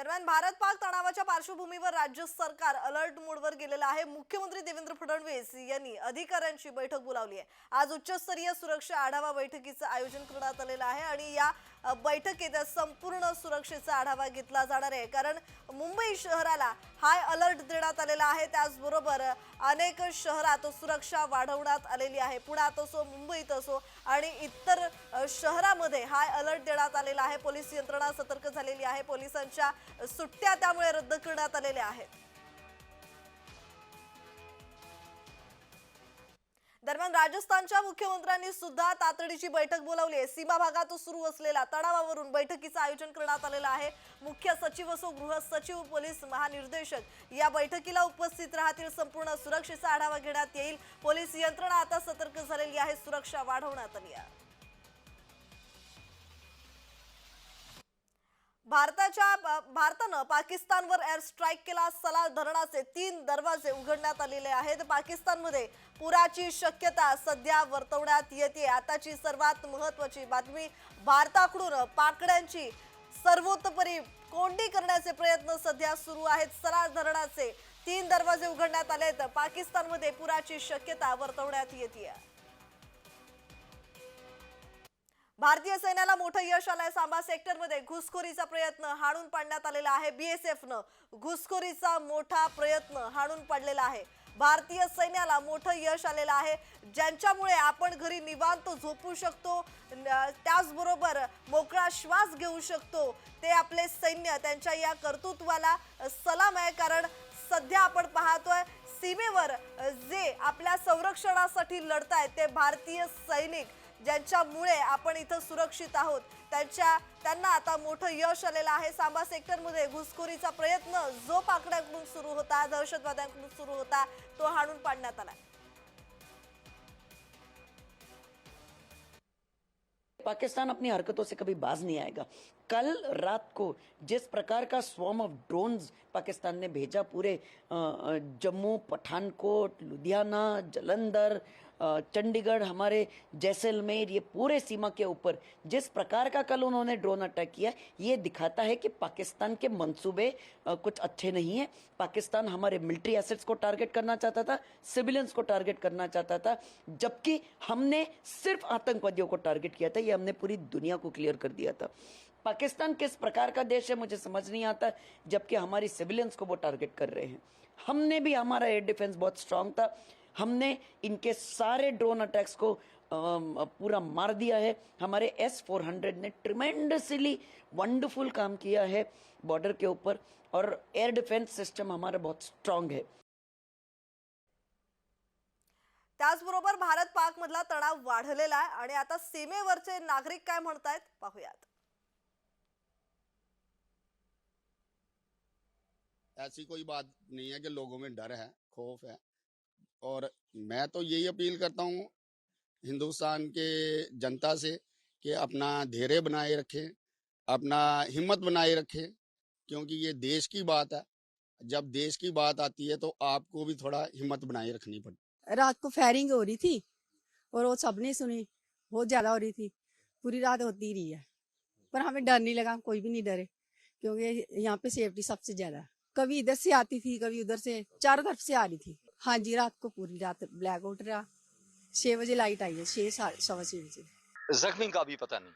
दरम्यान भारत पाक तणावाच्या पार्श्वभूमीवर राज्य सरकार अलर्ट मोडवर गेलेलं आहे. मुख्यमंत्री देवेंद्र फडणवीस यांनी अधिकाऱ्यांची बैठक बोलावली आहे. आज उच्चस्तरीय सुरक्षा आढावा बैठकीचं आयोजन करण्यात आलेलं आहे आणि या बैठकीत संपूर्ण सुरक्षेचा आढावा घेतला जाणार आहे. कारण मुंबई शहराला हाय अलर्ट देण्यात आलेला आहे. त्याचबरोबर अनेक शहरात सुरक्षा वाढवण्यात आलेली आहे. पुण्यात असो मुंबईत असो आणि इतर शहरामध्ये हाय अलर्ट देण्यात आलेला आहे. पोलीस यंत्रणा सतर्क झालेली आहे. पोलिसांच्या सुट्ट्या त्यामुळे रद्द करण्यात आलेल्या आहेत. दरम्यान राजस्थानच्या मुख्यमंत्र्यांनी सुद्धा तातडीची बैठक बोलावली आहे. सीमा भागात सुरू असलेल्या तणावावरून बैठकीचं आयोजन करण्यात आलेलं आहे. मुख्य सचिव असो गृह सचिव पोलीस महानिर्देशक या बैठकीला उपस्थित राहतील. संपूर्ण सुरक्षेचा आढावा घेण्यात येईल. पोलीस यंत्रणा आता सतर्क झालेली आहे. सुरक्षा वाढवण्यात आली आहे. भारताच्या भारतानं पाकिस्तानवर एअर स्ट्राईक केला. सलाल धरणाचे तीन दरवाजे उघडण्यात आलेले आहेत. पाकिस्तानमध्ये पुराची शक्यता सध्या वर्तवण्यात येते. आताची सर्वात महत्वाची बातमी भारताकडून पाकड्यांची सर्वोत्तपरी कोंडी करण्याचे प्रयत्न सध्या सुरू आहेत. सला धरणाचे तीन दरवाजे उघडण्यात आलेत. पाकिस्तानमध्ये पुराची शक्यता वर्तवण्यात येते भारतीय सैन्याला मोठं यश आलंय. सांबा सेक्टरमध्ये घुसखोरीचा प्रयत्न हाणून पाडण्यात आलेला आहे. बीएसएफनं घुसखोरीचा मोठा प्रयत्न हाणून पाडलेला आहे. भारतीय सैन्याला मोठं यश आलेलं आहे. ज्यांच्यामुळे आपण घरी निवांत झोपू शकतो न- त्याचबरोबर मोकळा श्वास घेऊ शकतो ते आपले सैन्य त्यांच्या या कर्तृत्वाला सलाम आहे. कारण सध्या आपण पाहतोय सीमेवर जे आपल्या संरक्षणासाठी लढत आहेत ते भारतीय सैनिक ज्यांच्यामुळे आपण इथं सुरक्षित आहोत. त्यांच्या त्यांना आता मोठं यश आलेलं आहे. सांबा सेक्टरमध्ये घुसखोरीचा प्रयत्न जो पाकड्यांकडून सुरू होता दहशतवाद्यांकडून सुरू होता तो हाणून पाडण्यात आला पाकिस्तान अपनी हरकतों से कभी बाज नहीं आएगा. कल रात को जिस प्रकार का स्वॉर्म ऑफ ड्रोन्स पाकिस्तान ने भेजा पूरे जम्मू पठानकोट लुधियाना जलंधर चंडीगढ़, हमारे जैसलमेर, ये पूरे सीमा के ऊपर, जिस प्रकार का कल उन्होंने ड्रोन अटैक किया, ये दिखाता है कि पाकिस्तान के मंसूबे कुछ अच्छे नहीं हैं। पाकिस्तान हमारे मिलिट्री एसेट्स को टारगेट करना चाहता था, सिविलियंस को टारगेट करना चाहता था, जबकि हमने सिर्फ़ आतंकवादियों को टारगेट किया था, ये हमने पूरी दुनिया को क्लियर कर दिया था। पाकिस्तान किस प्रकार का देश है, मुझे समझ नहीं आता, जबकि हमारी सिविलियंस को वो टारगेट कर रहे हैं। हमने भी, हमारा एयर डिफेंस बहुत स्ट्रांग था हमने इनके सारे ड्रोन अटैक्स को पूरा मार दिया है। हमारे एस फोर हंड्रेड ने ट्रिमेंडसली वंडरफुल काम किया है बॉर्डर के ऊपर और एयर डिफेंस सिस्टम हमारा बहुत स्ट्रांग है। त्याचबरोबर भारत पाक मधला तणाव वाढलेला आहे आणि आता सीमेवरचे नागरिक काय म्हणतायत पाहूयात. ऐसी कोई बात नहीं है कि लोगों में डर है खौफ है। और मैं तो यही अपील करता हूँ हिंदुस्तान के जनता से कि अपना धैर्य बनाए रखें, अपना हिम्मत बनाए रखें, क्योंकि ये देश की बात है। जब देश की बात आती है तो आपको भी थोड़ा हिम्मत बनाए रखनी पड़ती रात को फायरिंग हो रही थी और वो सबने सुनी, बहुत ज़्यादा हो रही थी, पूरी रात होती रही है। पर हमें डर नहीं लगा, कोई भी नहीं डरे, क्योंकि यहाँ पे सेफ्टी सबसे ज़्यादा कभी इधर से आती थी, कभी उधर से, चारों तरफ़ से आ रही थी। हाँ जी रात को पूरी रात ब्लैक आउट रहा। छह बजे लाइट आई है छह सवा छह बजे। जख्मी का भी पता नहीं।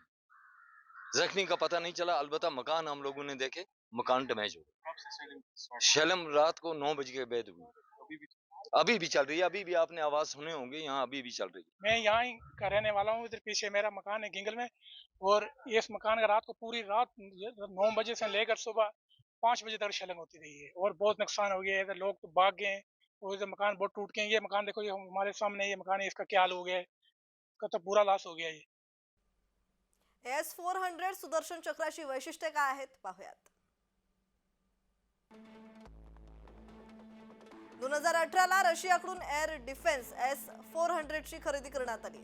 जख्मी का पता नहीं चला अलबत्ता मकान हम लोगों ने देखे मकान डैमेज हो गए शलम रात को नौ बजे के बाद हुई। अभी भी चल रही है अभी भी आपने आवाज़ सुने होंगे यहाँ अभी भी चल रही है। मैं यहाँ ही का रहने वाला हूँ इधर पीछे मेरा मकान है गिंगल में और इस मकान का रात को पूरी रात नौ बजे से लेकर सुबह पाँच बजे तक शलंग होती रही है और बहुत नुकसान हो गया है इधर लोग तो भाग गए हैं। और ये मकान बहुत टूट गए ये मकान देखो ये हमारे सामने ये मकान है इसका क्या हाल हो गया है? इसका तो पूरा लॉस हो गया ये एस फोर हंड्रेड सुदर्शन चक्राची वैशिष्ट्ये काय आहेत? पाहूयात. दोन हजार अठराला रशियाकडून एअर डिफेन्स एस फोर हंड्रेडची खरेदी करण्यात आली.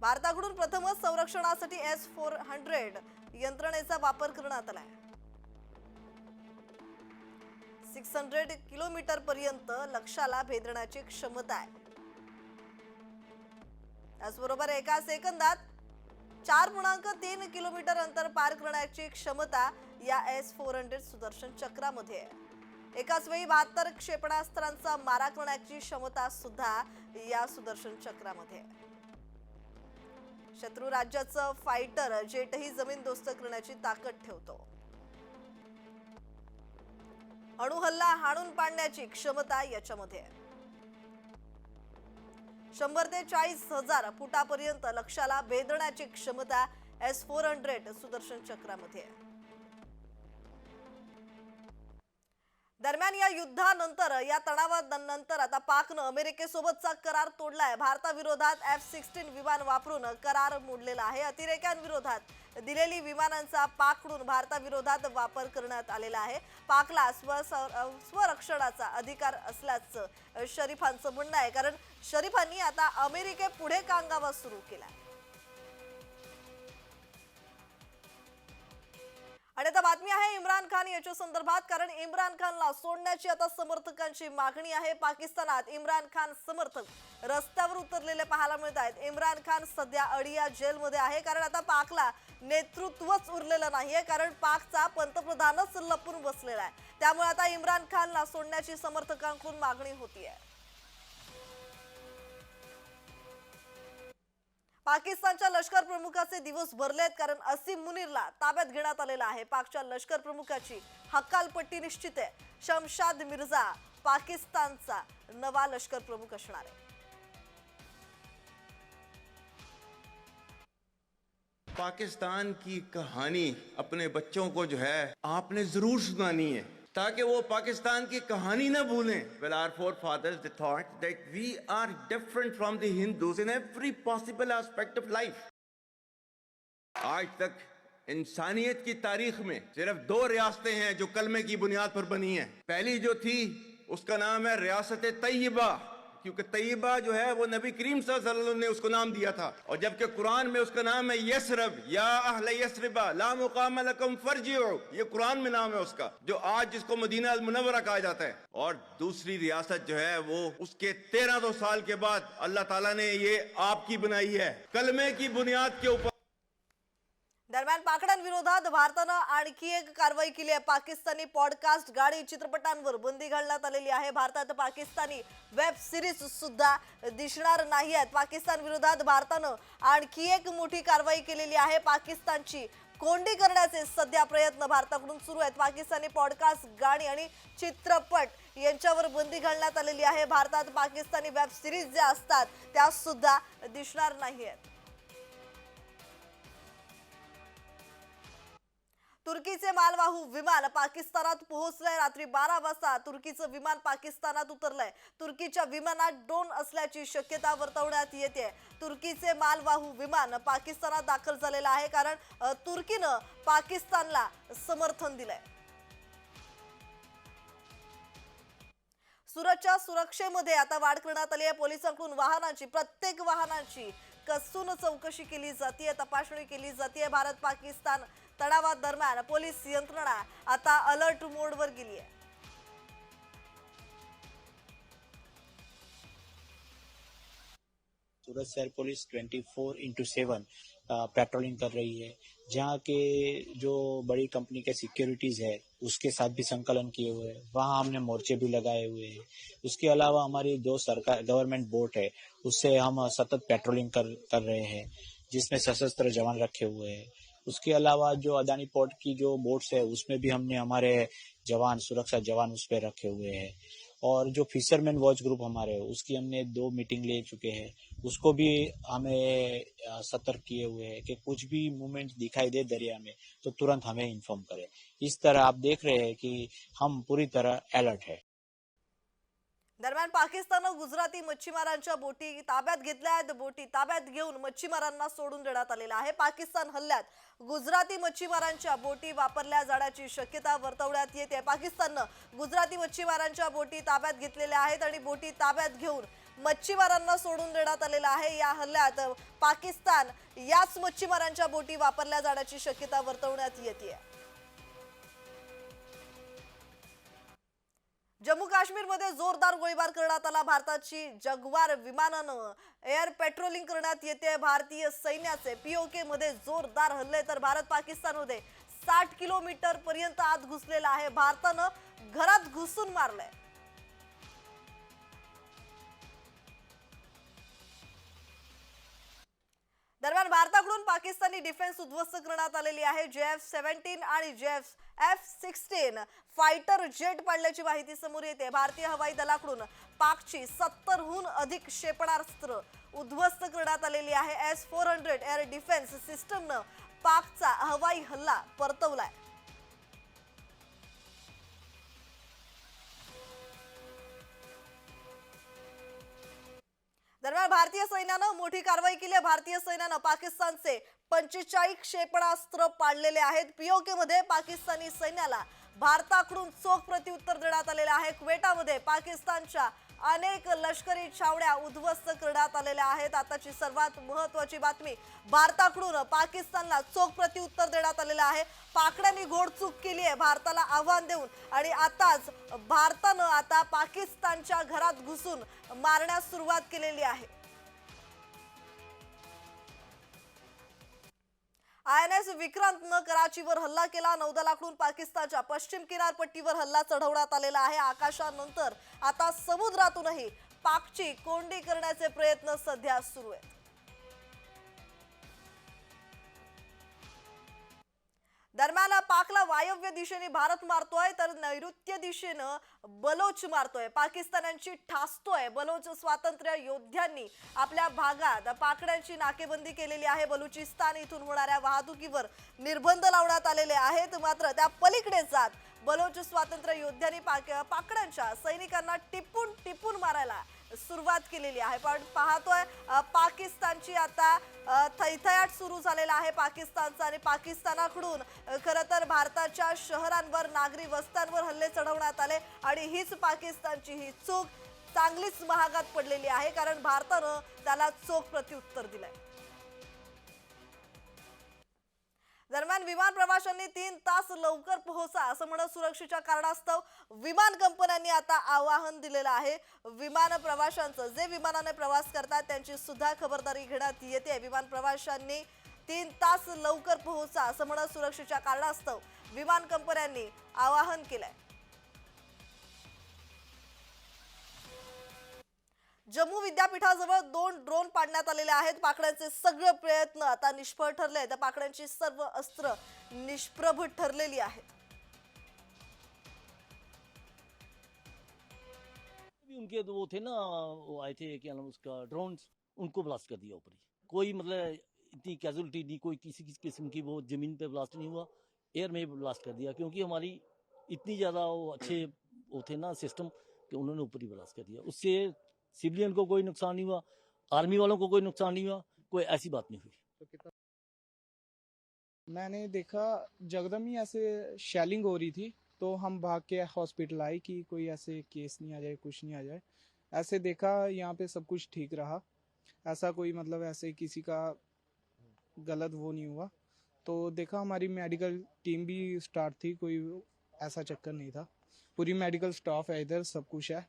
भारताकडून प्रथमच संरक्षणासाठी एस फोर हंड्रेड यंत्रणेचा वापर करण्यात आलाय. सिक्स हंड्रेड किलोमीटर पर्यंत लक्षाला भेदण्याची क्षमता आहे. त्याचबरोबर एका सेकंदात चार पूर्णांक तीन किलोमीटर अंतर पार करण्याची क्षमता या एस फोर हंड्रेड सुदर्शन चक्रामध्ये आहे. एकाच वेळी बहात्तर क्षेपणास्त्रांचा मारा करण्याची क्षमता सुद्धा या सुदर्शन चक्रामध्ये शत्रू राज्याचं फायटर जेटही जमीन दोस्त करण्याची ताकद ठेवतो. अणुहल्ला हाणून पाडण्याची क्षमता याच्यामध्ये. आहे शंभर ते चाळीस हजार फुटापर्यंत लक्षाला भेदण्याची क्षमता एस फोर हंड्रेड सुदर्शन चक्रामध्ये. आहे दरम्यान या युद्धानंतर या तणावानंतर आता पाकनं अमेरिकेसोबतचा करार तोडलाय. भारताविरोधात एफ सिक्स्टीन विमान वापरून करार मोडलेला आहे. अतिरेक्यांविरोधात दिलेली विमानांचा पाकडून भारताविरोधात वापर करण्यात आलेला आहे. पाकला स्व स्वरक्षणाचा अधिकार असल्याचं शरीफांचं म्हणणं आहे. कारण शरीफांनी आता अमेरिकेपुढे कांगावा सुरू केला आणि आता बातमी आहे इम्रान खान याच्या संदर्भात कारण इम्रान खानला सोडण्याची आता समर्थकांची मागणी आहे. पाकिस्तानात इम्रान खान समर्थक रस्त्यावर उतरलेले पाहायला मिळत आहेत. इम्रान खान सध्या अडिया जेलमध्ये आहे कारण आता पाकला नेतृत्वच उरलेलं नाहीये कारण पाकचा पंतप्रधानच लपून बसलेला आहे. त्यामुळे आता इम्रान खानला सोडण्याची समर्थकांकडून मागणी होती आहे पाकिस्तानच्या लष्कर प्रमुखाचे दिवस भरलेत कारण असीम मुनीरला ताब्यात घेण्यात आलेला आहे. पाकच्या लष्कर प्रमुखाची हकालपट्टी निश्चित आहे. शमशाद मिर्झा पाकिस्तानचा नवा लष्कर प्रमुख असणार आहे. पाकिस्तान की कहानी अपने बच्चों को जो है आपने जरूर सुनानी है। ताकि वो पाकिस्तान की कहानी ना भूलें। Well our forefathers the thought that we are different from the Hindus in every possible aspect of life आज तक इंसानियत की तारीख में सिर्फ़ दो रियासतें हैं जो कलमे की बुनियाद पर बनी हैं। पहली जो थी, उसका नाम है रियासत तैयबा। क्योंकि तैयबा जो है वो नबी करीम सल्लल्लाहु ने उसको नाम दिया था। और जबकि कुरान में उसका नाम है यसरब, या अहले यसरबा, ला मुकाम लकुम फर्जिओ ये कुरान में नाम है उसका, जो आज जिसको मदीना अल मुनव्वरा कहा जाता है। और दूसरी रियासत जो है वो उसके तेरह सौ साल के बाद अल्लाह ताला ने ये आपकी बनाई है। कलमे की बुनियाद के ऊपर दरम्यान पाकड्यांविरोधात भारतानं आणखी एक कारवाई केली आहे. पाकिस्तानी पॉडकास्ट गाडी चित्रपटांवर बंदी घालण्यात आलेली आहे. भारतात पाकिस्तानी वेब सिरीज सुद्धा दिसणार नाही आहेत. पाकिस्तान विरोधात भारतानं आणखी एक मोठी कारवाई केलेली आहे. पाकिस्तानची कोंडी करण्याचे सध्या प्रयत्न भारताकडून सुरू आहेत. पाकिस्तानी पॉडकास्ट गाणी आणि चित्रपट यांच्यावर बंदी घालण्यात आलेली आहे. भारतात पाकिस्तानी वेब सिरीज ज्या असतात त्या सुद्धा दिसणार नाही आहेत. तुर्कीचे मालवाहू विमान पाकिस्तानात पोहोचलंय. रात्री बारा वाजता तुर्कीचं विमान पाकिस्तानात उतरलंय. तुर्कीच्या विमानात ड्रोन असल्याची शक्यता वर्तवण्यात येते. तुर्कीचे मालवाहू विमान पाकिस्तानात दाखल झालेलं आहे कारण तुर्कीनं पाकिस्तानला समर्थन दिलंय. सुरतच्या सुरक्षेमध्ये आता वाढ करण्यात आली आहे. पोलिसांकडून वाहनांची प्रत्येक वाहनांची कसून चौकशी केली जाते तपासणी केली जाते भारत पाकिस्तान तणावादरम्यान पोलीस यंत्रणा आता अलर्ट मोडवर गेली आहे. सूरत शहर police 24 four into seven patrolling कर रही है, जहाँ के जो बड़ी कंपनी के सिक्योरिटीज है, उसके साथ भी संकलन किए हुए हैं। वहाँ हमने मोर्चे भी लगाए हुए हैं। उसके अलावा हमारी जो सरकार गवर्नमेंट बोट है, उससे हम सतत पेट्रोलिंग कर कर रहे हैं, जिसमें सशस्त्र जवान रखे हुए हैं। उसके अलावा जो अदानी पोर्ट की जो बोट्स है उसमें भी हमने हमारे जवान सुरक्षा जवान उस पर रखे हुए हैं। और जो फिशरमैन वॉच ग्रुप हमारे है, उसकी हमने दो मीटिंग ले चुके हैं। उसको भी हमें सतर्क किए हुए हैं कि कुछ भी मूवमेंट दिखाई दे दरिया में तो तुरंत हमें इन्फॉर्म करें। इस तरह आप देख रहे हैं कि हम पूरी तरह अलर्ट है। दरम्यान पाकिस्ताननं गुजराती मच्छीमारांच्या बोटी ताब्यात घेतल्या आहेत. बोटी ताब्यात घेऊन मच्छीमारांना सोडून देण्यात आलेला आहे. पाकिस्तान हल्ल्यात गुजराती मच्छीमारांच्या बोटी वापरल्या जाण्याची शक्यता वर्तवण्यात येते. पाकिस्ताननं गुजराती मच्छीमारांच्या बोटी ताब्यात घेतलेल्या आहेत आणि बोटी ताब्यात घेऊन मच्छीमारांना सोडून देण्यात आलेलं आहे. या हल्ल्यात पाकिस्तान याच मच्छीमारांच्या बोटी वापरल्या जाण्याची शक्यता वर्तवण्यात येते जम्मू काश्मीरमध्ये जोरदार गोळीबार करण्यात आला. भारताची जगवार विमानानं एअर पेट्रोलिंग करण्यात येते. भारतीय सैन्याचे पीओके मध्ये जोरदार हल्ले. तर भारत पाकिस्तानमध्ये साठ किलोमीटर पर्यंत आत घुसलेला आहे. भारतानं घरात घुसून मारलंय. दरम्यान भारताकडून पाकिस्तानी डिफेन्स उद्ध्वस्त करण्यात आलेली आहे. जे एफ सेव्हन्टीन आणि J F F sixteen fighter jet पाडल्याची माहिती समोर येते. भारतीय हवाई दलाकडून पाकची सत्तरहून अधिक क्षेपणास्त्र उद्ध्वस्त करण्यात आलेली आहे. S four hundred air defence सिस्टमनं पाकचा हवाई हल्ला परतवलाय. दरम्यान भारतीय सैन्यानं मोठी कारवाई केली आहे. भारतीय सैन्यानं पाकिस्तानचे पंचेचाळीस क्षेपणास्त्र पाडलेले आहेत. पीओके मध्ये पाकिस्तानी सैन्याला भारताकडून चोख प्रत्युत्तर देण्यात आलेलं आहे. क्वेटामध्ये पाकिस्तानच्या अनेक लष्करी छावण्या उद्ध्वस्त करण्यात आलेल्या आहेत. आताची सर्वात महत्वाची बातमी भारताकडून पाकिस्तानला चोख प्रत्युत्तर देण्यात आलेलं आहे. पाकड्यांनी घोडचूक केली आहे भारताला आव्हान देऊन. आणि आताच भारतानं आता पाकिस्तानच्या घरात घुसून मारण्यास सुरुवात केलेली आहे. आय एन एस विक्रांतनं कराचीवर हल्ला केला. नौदलाकडून पाकिस्तानच्या पश्चिम किनारपट्टीवर हल्ला चढवण्यात आलेला आहे. आकाशानंतर आता समुद्रातूनही पाकची कोंडी करण्याचे प्रयत्न सध्या सुरू आहेत. दरम्यान पाकला वायव्य दिशेने भारत मारतोय तर नैऋत्य दिशेनं बलोच मारतोय. पाकिस्तानांची ठासतोय बलोच स्वातंत्र्य योद्ध्यांनी आपल्या भागात पाकड्यांची नाकेबंदी केलेली आहे. बलुचिस्तान इथून होणाऱ्या वाहतुकीवर निर्बंध लावण्यात आलेले आहेत. मात्र त्या पलीकडे जात बलोच स्वातंत्र्य योद्ध्यांनी पाक पाकड्यांच्या सैनिकांना टिपून टिपून मारायला सुरुवात केलेली आहे. पण पाहतोय पाकिस्तानची आता थैथयाट सुरू झालेला आहे पाकिस्तानचा आणि पाकिस्तानाकडून खरं तर भारताच्या शहरांवर नागरी वस्त्यांवर हल्ले चढवण्यात आले आणि हीच पाकिस्तानची ही चूक चांगलीच महागात पडलेली आहे कारण भारतानं त्याला चोख प्रत्युत्तर दिलंय. दरम्यान विमान प्रवाशांनी तीन तास लवकर पोहोचा असं म्हणत सुरक्षेच्या कारणास्तव विमान कंपन्यांनी आता आवाहन दिलेलं आहे. विमान प्रवाशांचं जे विमानाने प्रवास करतात त्यांची सुद्धा खबरदारी घेण्यात येते. विमान प्रवाशांनी तीन तास लवकर पोहोचा असं म्हणत सुरक्षेच्या कारणास्तव विमान कंपन्यांनी आवाहन केलंय. जम्मू विद्यापीठाजवळ दोन ड्रोन पाडण्यात आलेले सगळे प्रयत्न आता निष्फळ ठरले तर पाकड्यांची सर्व अस्त्र निष्प्रभ भी उनके वो थे ना, वो आए थे, क्या नाम उसका ड्रोन्स उनको ब्लास्ट कर दिया ऊपर। कोई मतलब इतनी कैजुअलिटी नहीं, कोई किसी किसी किस्म की वो ज़मीन पे ब्लास्ट नहीं हुआ। एयर में ब्लास्ट कर दिया, क्योंकि हमारी इतनी ज़्यादा वो अच्छे वो थे ना सिस्टम कि उन्होंने ऊपर ही ब्लास्ट कर दिया। उससे सिविलियन को कोई नुकसान नहीं हुआ, आर्मी वालों को कोई नुकसान नहीं हुआ, कोई ऐसी बात नहीं हुई। मैंने देखा जगदम ही ऐसे शेलिंग हो रही थी तो हम भाग के हॉस्पिटल आए कि कोई ऐसे केस नहीं आ जाए, कुछ नहीं आ जाए। ऐसे देखा, यहाँ पे सब कुछ ठीक रहा। ऐसा कोई मतलब ऐसे किसी का गलत वो नहीं हुआ। तो देखा, हमारी मेडिकल टीम भी स्टार्ट थी, कोई ऐसा चक्कर नहीं था। पूरी मेडिकल स्टाफ है इधर, सब कुछ है।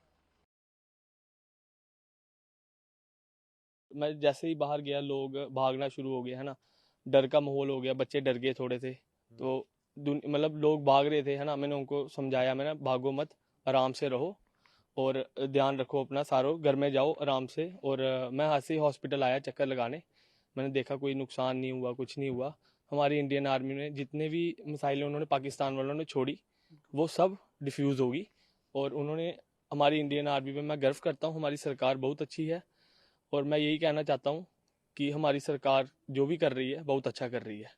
मैं जैसे ही बाहर गया लोग भागना शुरू हो गए है ना? डर का माहौल हो गया बच्चे डर गए थोड़े से। तो मतलब लोग भाग रहे थे है ना? मैंने उनको समझाया मैंने भागो मत आराम से रहो और ध्यान रखो अपना सारो घर में जाओ आराम से। और मैं हाथ से ही हॉस्पिटल आया चक्कर लगाने। मैंने देखा कोई नुकसान नहीं हुआ कुछ नहीं हुआ। हमारी इंडियन आर्मी ने जितने भी मिसाइलें उन्होंने पाकिस्तान वालों ने छोड़ी वो सब डिफ्यूज होगी। और उन्होंने हमारी इंडियन आर्मी पे मैं गर्व करता हूँ हमारी सरकार बहुत अच्छी है। और मैं यही कहना चाहता हूँ कि हमारी सरकार जो भी कर रही है बहुत अच्छा कर रही है।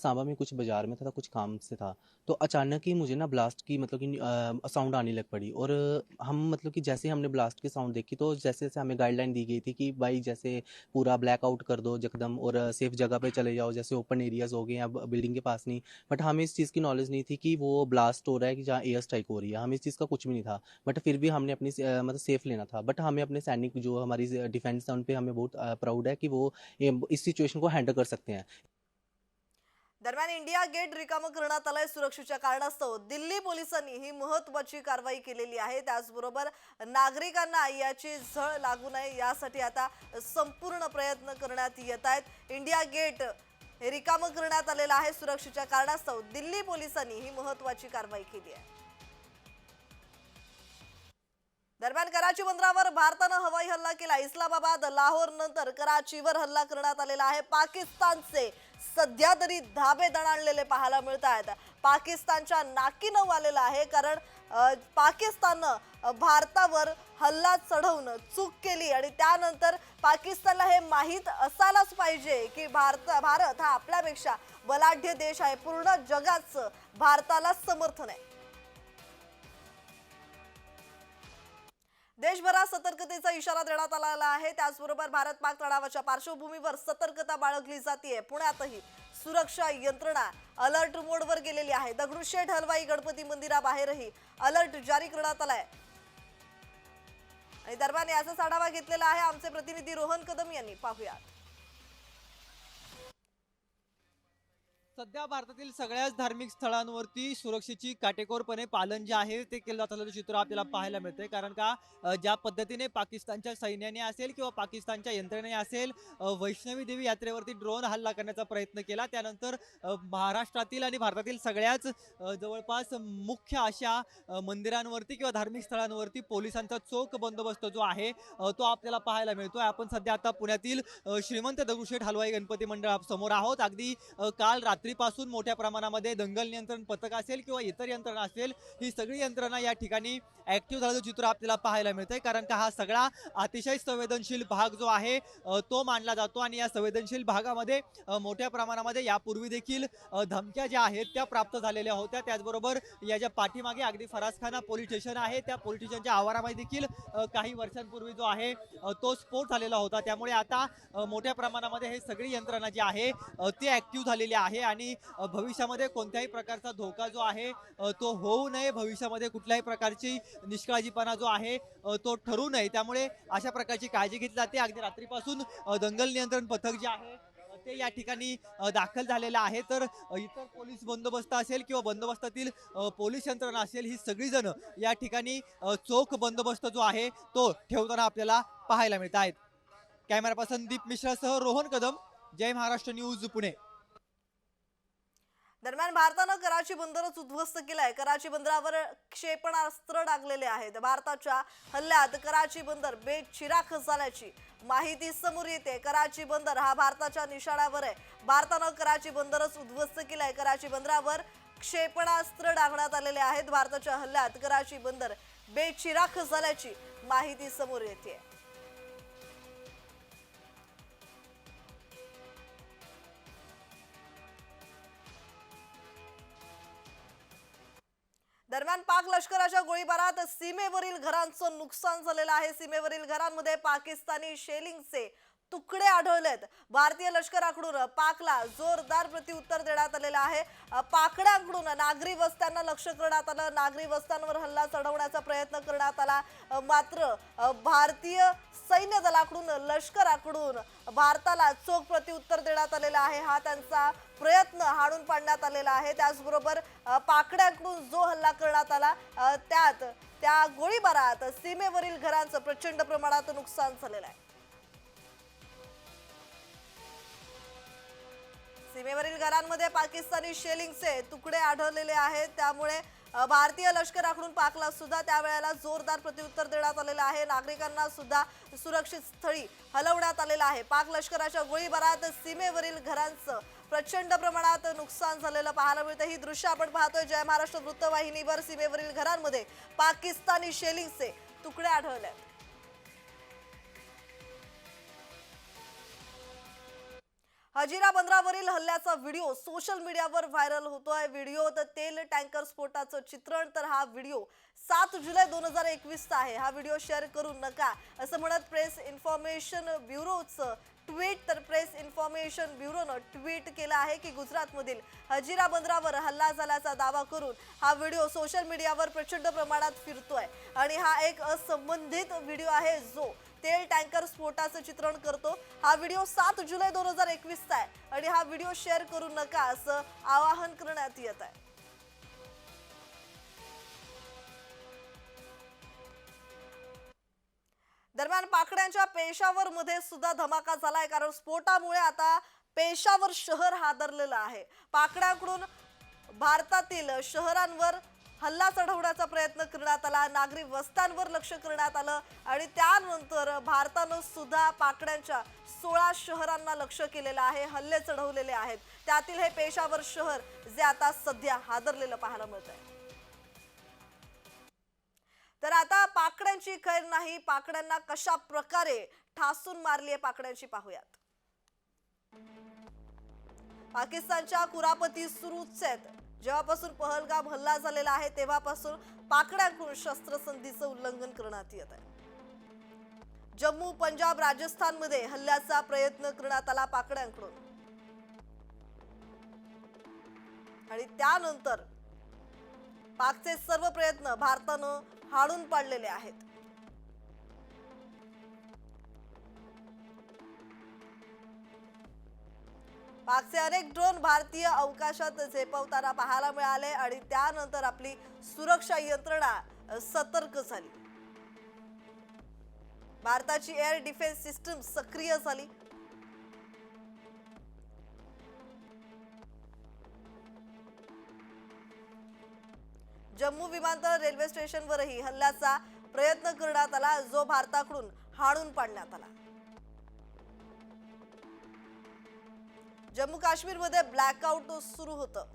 सांबा में कुछ बाज़ार में था कुछ काम से था। तो अचानक ही मुझे ना ब्लास्ट की मतलब कि साउंड आने लग पड़ी और हम मतलब कि जैसे हमने ब्लास्ट की साउंड देखी तो जैसे जैसे हमें गाइडलाइन दी गई थी कि भाई जैसे पूरा ब्लैक आउट कर दो एकदम और सेफ़ जगह पे चले जाओ, जैसे ओपन एरियाज़ हो गए या बिल्डिंग के पास नहीं। बट हमें इस चीज़ की नॉलेज नहीं थी कि वो ब्लास्ट हो रहा है कि जहाँ एयर स्ट्राइक हो रही है। हमें इस चीज़ का कुछ भी नहीं था। बट फिर भी हमने अपनी मतलब सेफ़ लेना था। बट हमें अपने सैनिक जो हमारी डिफेंस है, उन पर हमें बहुत प्राउड है कि वो इस सिचुएशन को हैंडल कर सकते हैं। दरम्यान इंडिया गेट रिकामं करण्यात आलंय. सुरक्षेच्या कारणास्तव दिल्ली पोलिसांनी ही महत्वाची कारवाई केलेली आहे. त्याचबरोबर नागरिकांना याची झळ लागू नये यासाठी आता संपूर्ण प्रयत्न करण्यात येत आहेत. इंडिया गेट हे रिकामं करण्यात आलेलं आहे. सुरक्षेच्या कारणास्तव दिल्ली पोलिसांनी ही महत्वाची कारवाई केली आहे. दरम्यान कराची बंदरावर भारतानं हवाई हल्ला केला. इस्लामाबाद लाहोर नंतर कराचीवर हल्ला करण्यात आलेला आहे. पाकिस्तानचे सध्या तरी धाबे दणाणलेले पाहायला मिळत आहेत पाकिस्तानच्या नाकी नऊ आलेलं आहे कारण पाकिस्ताननं भारतावर हल्ला चढवून चूक केली आणि त्यानंतर पाकिस्तानला हे माहीत असायलाच पाहिजे की भारत भारत हा आपल्यापेक्षा बलाढ्य देश आहे. पूर्ण जगाचं भारताला समर्थन आहे. देशभरात सतर्कतेचा इशारा देण्यात आलेला आहे. त्याचबरोबर भारत पाक तणावाच्या पार्श्वभूमीवर सतर्कता बाळगली जाते पुण्यातही सुरक्षा यंत्रणा अलर्ट मोडवर गेलेली आहे. दगडूशेठ हलवाई गणपती मंदिराबाहेरही अलर्ट जारी करण्यात आलाय. आणि दरम्यान याचाच आढावा घेतलेला आहे आमचे प्रतिनिधी रोहन कदम यांनी. पाहूयात. सध्या भारतातील सगळ्याच धार्मिक स्थळांवरती सुरक्षेची काटेकोरपणे पालन जे आहे ते केलं जात असल्याचं चित्र आपल्याला पाहायला मिळतंय. कारण का ज्या पद्धतीने पाकिस्तानच्या सैन्याने असेल किंवा पाकिस्तानच्या यंत्रणेने असेल वैष्णवी देवी यात्रेवरती ड्रोन हल्ला करण्याचा प्रयत्न केला. त्यानंतर महाराष्ट्रातील आणि भारतातील सगळ्याच जवळपास मुख्य अशा मंदिरांवरती किंवा धार्मिक स्थळांवरती पोलिसांचा चोख बंदोबस्त जो आहे तो आपल्याला पाहायला मिळतोय. आपण सध्या आता पुण्यातील श्रीमंत दगडूशेठ हलवाई गणपती मंडळ समोर आहोत. अगदी काल रात्री रात्रीपासून मोठ्या प्रमाणामध्ये दंगल नियंत्रण पथक असेल किंवा इतर यंत्रणा असेल ही सगळी यंत्रणा या ठिकाणी ऍक्टिव्ह झाल्याचं चित्र आपल्याला पाहायला मिळतंय. कारण का हा सगळा अतिशय संवेदनशील भाग जो आहे तो मानला जातो. आणि या संवेदनशील भागामध्ये मोठ्या प्रमाणामध्ये यापूर्वी देखील धमक्या ज्या आहेत त्या प्राप्त झालेल्या होत्या. त्याचबरोबर या ज्या पाठीमागे अगदी फरासखाना पोलीस स्टेशन आहे त्या पोलीस स्टेशनच्या आवारामध्ये देखील काही वर्षांपूर्वी जो आहे तो स्फोट झालेला होता. त्यामुळे आता मोठ्या प्रमाणामध्ये हे सगळी यंत्रणा जी आहे ती ऍक्टिव्ह झालेली आहे. आणि भविष्यामध्ये कोणत्याही प्रकारचा धोका जो आहे तो होऊ नये. भविष्यामध्ये कुठल्याही प्रकारची निष्काळजीपणा जो आहे तो ठरू नये. त्यामुळे अशा प्रकारची काळजी घेतली जाते. अगदी रात्रीपासून दंगल नियंत्रण पथक जे आहे ते या ठिकाणी दाखल झालेलं आहे. तर इतर पोलीस बंदोबस्त असेल किंवा बंदोबस्तातील पोलीस यंत्रणा असेल ही सगळीजण या ठिकाणी चोख बंदोबस्त जो आहे तो ठेवताना आपल्याला पाहायला मिळत आहेत कॅमेरा पर्सन दीप मिश्रासह रोहन कदम. जय महाराष्ट्र न्यूज पुणे. दरम्यान भारतानं कराची बंदरच उद्ध्वस्त केलाय. कराची बंदरावर क्षेपणास्त्र डागलेले आहेत. भारताच्या हल्ल्यात कराची बंदर बेचिराख झाल्याची माहिती समोर येते. कराची बंदर हा भारताच्या निशाण्यावर आहे. भारतानं कराची बंदरच उद्ध्वस्त केलाय. कराची बंदरावर क्षेपणास्त्र डागण्यात आलेले आहेत. भारताच्या हल्ल्यात कराची बंदर बेचिराख झाल्याची माहिती समोर येते. दरम्यान पाक लष्कराच्या गोळीबारात सीमेवरील घरांचं नुकसान झालेलं आहे. सीमेवरील घरांमध्ये पाकिस्तानी शेलिंगचे तुकडे आढळलेत. भारतीय लष्कराकडून पाकला जोरदार प्रत्युत्तर देण्यात आलेलं आहे. पाकड्यांकडून नागरी वस्त्यांना लक्ष करण्यात आलं. नागरी वस्त्यांवर हल्ला चढवण्याचा प्रयत्न करण्यात आला. मात्र भारतीय सैन्य दलाकडून लष्कराकडून भारताला चोख प्रत्युत्तर देण्यात आलेलं आहे. हा त्यांचा प्रयत्न हाणून पाडण्यात आलेला आहे. त्याचबरोबर पाकड्यांकडून जो हल्ला करण्यात आला त्यात त्या गोळीबारात सीमेवरील घरांचं प्रचंड प्रमाणात नुकसान झालेलं आहे. सीमेवरील घरांमध्ये पाकिस्तानी शेलिंगचे तुकडे आढळलेले आहेत. त्यामुळे भारतीय लष्कराकडून पाकला सुद्धा त्यावेळेला जोरदार प्रत्युत्तर देण्यात आलेलं आहे. नागरिकांना सुद्धा सुरक्षित स्थळी हलवण्यात आलेलं आहे. पाक लष्कराच्या गोळीबारात सीमेवरील घरांचं प्रचंड प्रमाणात नुकसान झालेलं पाहायला मिळतं. ही दृश्य आपण पाहतोय. जय महाराष्ट्र वृत्तवाहिनीवर सीमेवरील घरांमध्ये पाकिस्तानी शेलिंगचे तुकडे आढळले आहेत. हजिरा बंदरावरील हल्ल्याचा व्हिडिओ सोशल मीडियावर व्हायरल होतोय. व्हिडिओत तेल टँकर स्फोटाचं चित्रण. तर हा व्हिडिओ सात जुलै दोन हजार एकवीसचा आहे. हा व्हिडिओ शेअर करू नका असं म्हणत प्रेस इन्फॉर्मेशन ब्युरोचं ट्विट. तर प्रेस इन्फॉर्मेशन ब्युरोनं ट्विट केलं आहे की गुजरातमधील हजिरा बंदरावर हल्ला झाल्याचा दावा करून हा व्हिडिओ सोशल मीडियावर प्रचंड प्रमाणात फिरतोय. आणि हा एक असंबंधित व्हिडिओ आहे जो तेल टँकर स्फोटाचं चित्रण करतो. हा व्हिडिओ सात जुलै दोन हजार एकवीसचा आहे. आणि हा व्हिडिओ शेअर करू नका असं आवाहन करण्यात येत आहे. दरम्यान पाकड्यांच्या पेशावर मध्ये सुद्धा धमाका झालाय. कारण स्फोटामुळे आता पेशावर शहर हादरलेलं आहे. पाकड्यांकडून भारतातील शहरांवर हल्ला चढवण्याचा प्रयत्न करण्यात आला. नागरी वस्त्यांवर लक्ष करण्यात आलं आणि त्यानंतर भारतानं सुद्धा पाकड्यांच्या सोळा शहरांना लक्ष केलेलं आहे हल्ले चढवलेले आहेत. त्यातील हे पेशावर शहर जे आता सध्या हादरलेलं पाहायला मिळत आहे तर आता पाकड्यांची खैर नाही पाकड्यांना कशा प्रकारे ठासून मारली आहे पाकड्यांची पाहूयात. पाकिस्तानच्या कुरापती सुरूच आहेत. जेव्हापासून पहलगाम हल्ला झालेला आहे तेव्हापासून पाकड्यांकडून शस्त्रसंधीचं उल्लंघन करण्यात येत आहे. जम्मू पंजाब राजस्थानमध्ये हल्ल्याचा प्रयत्न करण्यात आला पाकड्यांकडून आणि त्यानंतर पाकचे सर्व प्रयत्न भारतानं हाडून पाडलेले आहेत. मागचे अनेक ड्रोन भारतीय अवकाशात झेपवताना पाहायला मिळाले आणि त्यानंतर आपली सुरक्षा यंत्रणा सतर्क झाली. भारताची एअर डिफेन्स सिस्टम सक्रिय झाली. जम्मू विमानतळ रेल्वे स्टेशनवरही हल्ल्याचा प्रयत्न करण्यात आला जो भारताकडून हाणून पाडण्यात आला. जम्मू काश्मीरमध्ये ब्लॅकआउट सुरू होतं.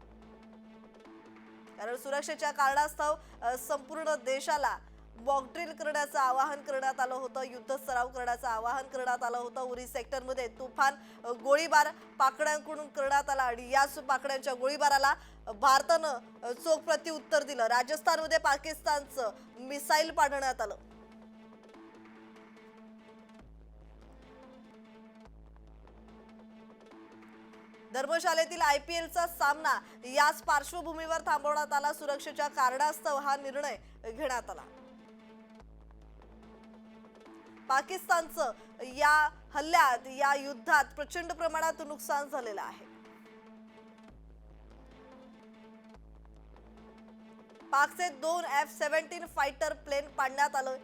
कारण सुरक्षेच्या कारणास्तव संपूर्ण देशाला मॉकड्रिल करण्याचं आवाहन करण्यात आलं होतं युद्ध सराव करण्याचं आवाहन करण्यात आलं होतं. उरी सेक्टरमध्ये तुफान गोळीबार पाकड्यांकडून करण्यात आला आणि याच पाकड्यांच्या गोळीबाराला भारतानं चोख प्रत्युत्तर दिलं. राजस्थानमध्ये पाकिस्तानचं मिसाईल पाडण्यात आलं. धर्मशालेतील आय पी एलचा सामना याच पार्श्वभूमीवर थांबवण्यात आला. सुरक्षेच्या कारणास्तव हा निर्णय घेण्यात आला. पाकिस्तानचं या हल्ल्यात या युद्धात प्रचंड प्रमाणात नुकसान झालेलं आहे. पाकचे दोन एफ सेव्हन्टीन फायटर प्लेन पाडण्यात आलं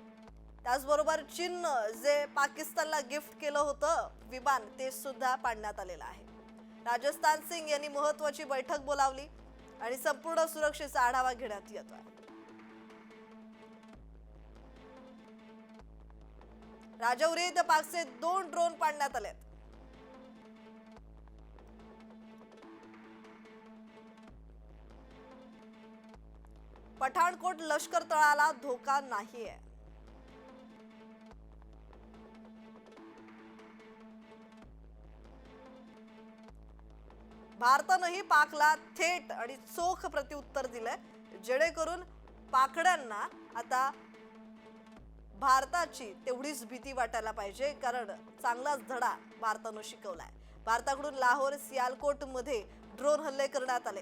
त्याचबरोबर चीननं जे पाकिस्तानला गिफ्ट केलं होतं विमान ते सुद्धा पाडण्यात आलेलं आहे. राजस्थान सिंग यांनी महत्वाची बैठक बोलावली आणि संपूर्ण सुरक्षेचा आढावा घेण्यात येतोय. राजौरी इथं पाकचे दोन ड्रोन पाडण्यात आलेत. पठाणकोट लष्कर तळाला धोका नाहीये. भारतानंही पाकला थेट आणि चोख प्रत्युत्तर दिलंय. जेणेकरून पाकड्यांना आता भारताची तेवढीच भीती वाटायला पाहिजे कारण चांगलाच धडा भारतानं शिकवलाय. भारताकडून लाहोर सियालकोटमध्ये ड्रोन हल्ले करण्यात आले.